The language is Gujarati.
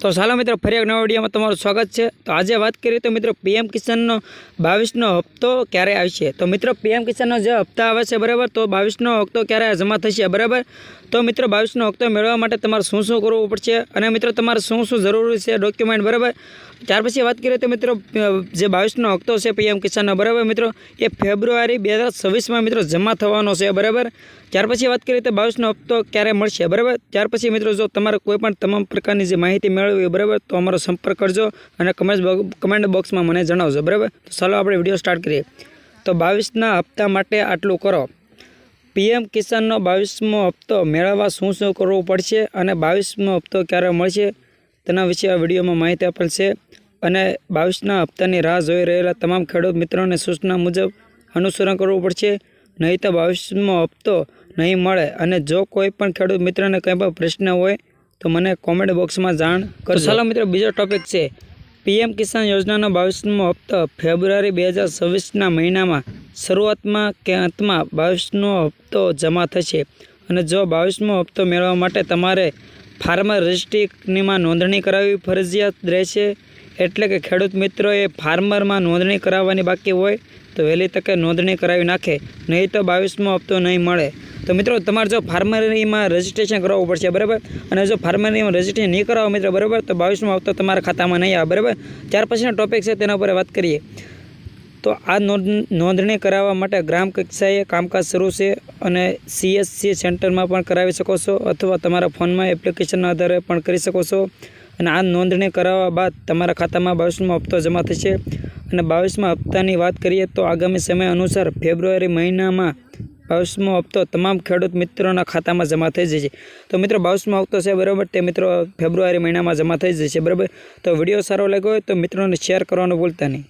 તો ચાલો મિત્રો, ફરી એક નવા વિડીયોમાં તમારું સ્વાગત છે. તો આજે વાત કરીએ તો મિત્રો, પીએમ કિસાનનો બાવીસનો હપ્તો ક્યારે આવશે? તો મિત્રો, પીએમ કિસાનનો જે હપ્તા આવે છે, બરાબર? તો બાવીસનો હપ્તો ક્યારે જમા થશે, બરાબર? તો મિત્રો, બાવીસનો હપ્તો મેળવવા માટે તમારે શું શું કરવું પડશે? અને મિત્રો, તમારે શું શું જરૂરી છે ડોક્યુમેન્ટ, બરાબર? ત્યાર પછી વાત કરીએ તો મિત્રો, જે બાવીસનો હપ્તો છે પીએમ કિસાનનો, બરાબર મિત્રો? એ ફેબ્રુઆરી બે હજાર છવ્વીસમાં મિત્રો જમા થવાનો છે, બરાબર? ત્યાર પછી વાત કરીએ તો બાવીસનો હપ્તો ક્યારે મળશે, બરાબર? ત્યાર પછી મિત્રો, જો તમારે કોઈ પણ તમામ પ્રકારની જે માહિતી મેળવવી હોય બરાબર, તો અમારો સંપર્ક કરજો અને કમેન્ટ કમેન્ટ બોક્સમાં મને જણાવજો, બરાબર? તો ચાલો આપણે વીડિયો સ્ટાર્ટ કરીએ. તો બાવીસના હપ્તા માટે આટલું કરો. પીએમ કિસાનનો બાવીસમો હપ્તો મેળવવા શું શું કરવું પડશે અને બાવીસમો હપ્તો ક્યારે મળશે? તેના વિશે આ વિડીયોમાં માહિતી આપેલ છે. અને બાવીસના હપ્તાની રાહ જોઈ રહેલા તમામ ખેડૂત મિત્રોને સૂચના મુજબ અનુસરણ કરવું પડશે. નહીં તો બાવીસમો હપ્તો નહીં મળે અને જો કોઈ પણ ખેડૂત મિત્રને કંઈ પણ પ્રશ્ન હોય તો મને કોમેન્ટ બોક્સમાં જાણ ચાલો મિત્રો બીજો ટોપિક છે. પીએમ કિસાન યોજનાનો બાવીસમો હપ્તો ફેબ્રુઆરી બે હજાર છવ્વીસના મહિનામાં શરૂઆતમાં કે અંતમાં બાવીસમો હપ્તો જમા થશે અને જો બાવીસમો હપ્તો મેળવવા માટે તમારે ફાર્મર રજિસ્ટ્રીમાં નોંધણી કરાવવી ફરજિયાત રહેશે એટલે કે ખેડૂત મિત્રોએ ફાર્મરમાં નોંધણી કરાવવાની બાકી હોય તો વહેલી તકે નોંધણી કરાવી નાખે નહીં તો બાવીસમો હપ્તો નહીં મળે. તો મિત્રો, તમારે જો ફાર્મરીમાં રજિસ્ટ્રેશન કરાવવું પડશે, બરાબર? અને જો ફાર્મરીમાં રજિસ્ટ્રેશન નહીં કરાવો મિત્રો, બરાબર? તો બાવીસમાં હપ્તો તમારા ખાતામાં નહીં આવે, બરાબર? ત્યાર પછીનો ટોપિક છે, તેના ઉપર વાત કરીએ. તો આ નોંધ, નોંધણી કરાવવા માટે ગ્રામ કક્ષાએ કામકાજ શરૂ છે અને સીએસસી સેન્ટરમાં પણ કરાવી શકો છો અથવા તમારા ફોનમાં એપ્લિકેશનના આધારે પણ કરી શકો છો. અને આ નોંધણી કરાવવા બાદ તમારા ખાતામાં બાવીસમો હપ્તો જમા થશે. અને બાવીસમા હપ્તાની વાત કરીએ તો આગામી સમય અનુસાર ફેબ્રુઆરી મહિનામાં બાવીસમો હપ્તો તમામ ખેડૂત મિત્રોના ખાતામાં જમા થઈ જશે. તો મિત્રો, બાવીસમો હપ્તો છે બરાબર? તે મિત્રો ફેબ્રુઆરી મહિનામાં જમા થઈ જશે, બરાબર? તો વીડિયો સારો લાગ્યો હોય તો મિત્રોને શેર કરવાનું ભૂલતા નહીં.